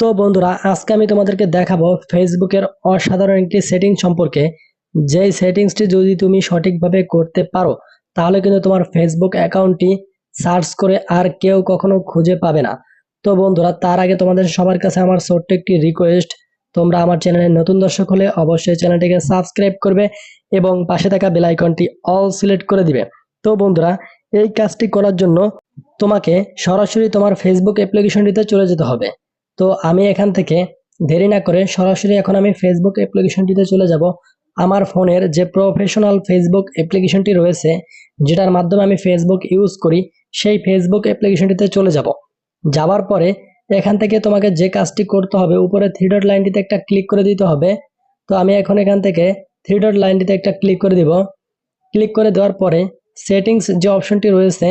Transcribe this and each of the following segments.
তো বন্ধুরা, আজকে আমি তোমাদেরকে দেখাবো ফেসবুকের অসাধারণ একটি সেটিং সম্পর্কে। যেই সেটিংসটি যদি তুমি সঠিকভাবে করতে পারো, তাহলে কিন্তু তোমার ফেসবুক অ্যাকাউন্টটি সার্চ করে আর কেউ কখনো খুঁজে পাবে না। তো বন্ধুরা, তার আগে তোমাদের সবার কাছে আমার ছোট্ট একটি রিকোয়েস্ট তোমরা আমার চ্যানেলে নতুন দর্শক হলে অবশ্যই চ্যানেলটিকে সাবস্ক্রাইব করবে এবং পাশে থাকা বেল আইকনটি অল সিলেক্ট করে দিবে। তো বন্ধুরা, এই কাজটি করার জন্য তোমাকে সরাসরি তোমার ফেসবুক অ্যাপ্লিকেশনটিতে চলে যেতে হবে। তো আমি এখান থেকে দেরি না করে সরাসরি এখন আমি ফেসবুক অ্যাপ্লিকেশনটিতে চলে যাব। আমার ফোনের যে প্রফেশনাল ফেসবুক অ্যাপ্লিকেশনটি রয়েছে, যেটার মাধ্যমে আমি ফেসবুক ইউজ করি, সেই ফেসবুক অ্যাপ্লিকেশনটিতে চলে যাব। যাওয়ার পরে এখান থেকে তোমাকে যে কাজটি করতে হবে, উপরে থ্রি ডট লাইনটিতে একটা ক্লিক করে দিতে হবে। তো আমি এখন এখান থেকে থ্রি ডট লাইনটিতে একটা ক্লিক করে দিব। ক্লিক করে দেওয়ার পরে সেটিংস যে অপশনটি রয়েছে,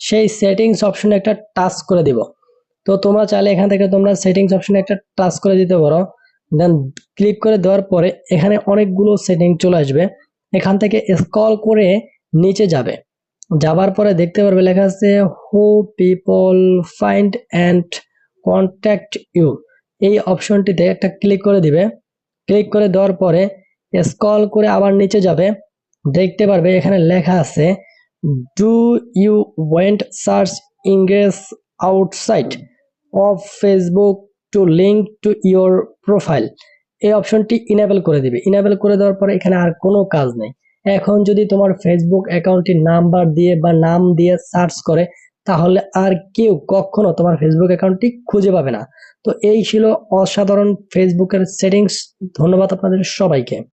সেই সেটিংস অপশনে একটা টাচ করে দিব। তো তোমরা চাইলে এখান থেকে তোমরা সেটিংস অপশনে একটা টাচ করে দিতে পারো। দেন ক্লিক করে দেওয়ার পরে এখানে অনেকগুলো সেটিং চলে আসবে। এখান থেকে স্ক্রল করে নিচে যাবে। যাবার পরে দেখতে পারবে লেখা আছে who people find and contact you এই অপশনটিতে একটা ক্লিক করে দিবে। ক্লিক করে দেওয়ার পরে স্ক্রল করে আবার নিচে যাবে। দেখতে পারবে এখানে লেখা আছে do you want search engines outside of Facebook to link to your profile এই অপশনটি ইনেবল করে দিবে। ইনেবল করে দেওয়ার পরে এখানে আর কোনো কাজ নেই। এখন যদি তোমার ফেসবুক অ্যাকাউন্টটি নাম্বার দিয়ে বা নাম দিয়ে সার্চ করে, তাহলে আর কেউ কখনো তোমার ফেসবুক অ্যাকাউন্টটি খুঁজে পাবে না। তো এই ছিল অসাধারণ ফেসবুকের সেটিংস ধন্যবাদ আপনাদের সবাইকে।